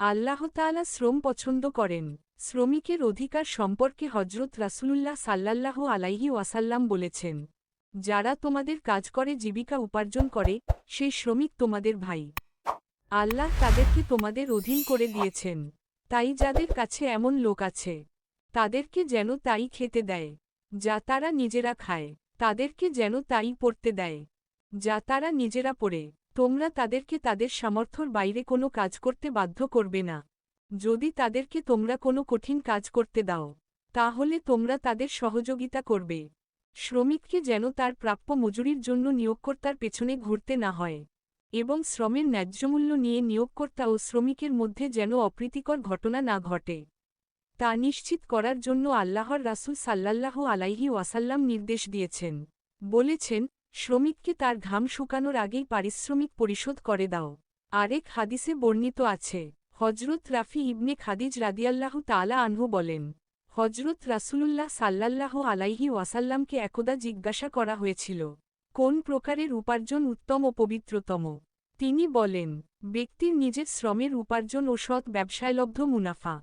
আল্লাহ তাআলা শ্রম পছন্দ করেন। শ্রমিকের অধিকার সম্পর্কে হজরত রাসূলুল্লাহ সাল্লাল্লাহ আলাইহি ওয়াসাল্লাম বলেছেন, যারা তোমাদের কাজ করে, জীবিকা উপার্জন করে সেই শ্রমিক তোমাদের ভাই। আল্লাহ তাদেরকে তোমাদের অধীন করে দিয়েছেন। তাই যাদের কাছে এমন লোক আছে, তাদেরকে যেন তাই খেতে দেয়। যা তারা নিজেরা খায়, তাদেরকে যেন তাই পড়তে দেয়। যা তারা নিজেরা পড়ে তোমরা তাদেরকে তাদের সামর্থ্যর বাইরে কোনো কাজ করতে বাধ্য করবে না। যদি তাদেরকে তোমরা কোনো কঠিন কাজ করতে দাও, তাহলে তোমরা তাদের সহযোগিতা করবে। শ্রমিককে যেন তার প্রাপ্য মজুরির জন্য নিয়োগকর্তার পেছনে ঘুরতে না হয় এবং শ্রমের ন্যায্যমূল্য নিয়ে নিয়োগকর্তা ও শ্রমিকের মধ্যে যেন অপ্রীতিকর ঘটনা না ঘটে। তা নিশ্চিত করার জন্য আল্লাহর রাসূল সাল্লাল্লাহ আলাইহি ওয়াসাল্লাম নির্দেশ দিয়েছেন। বলেছেন শ্রমিককে তার ঘাম শুকানোর আগেই পারিশ্রমিক পরিশোধ করে দাও। আরেক হাদিসে বর্ণিত আছে হজরত রাফি ইবনে খাদিজ রাদিয়াল্লাহু তালা আনহু বলেন হজরত রাসূলুল্লাহ সাল্লাল্লাহ আলাইহি ওয়াসাল্লামকে একদা জিজ্ঞাসা করা হয়েছিল, কোন প্রকারের উপার্জন উত্তম ও পবিত্রতম? তিনি বলেন, ব্যক্তির নিজের শ্রমের উপার্জন ও সৎ ব্যবসায়লব্ধ মুনাফা।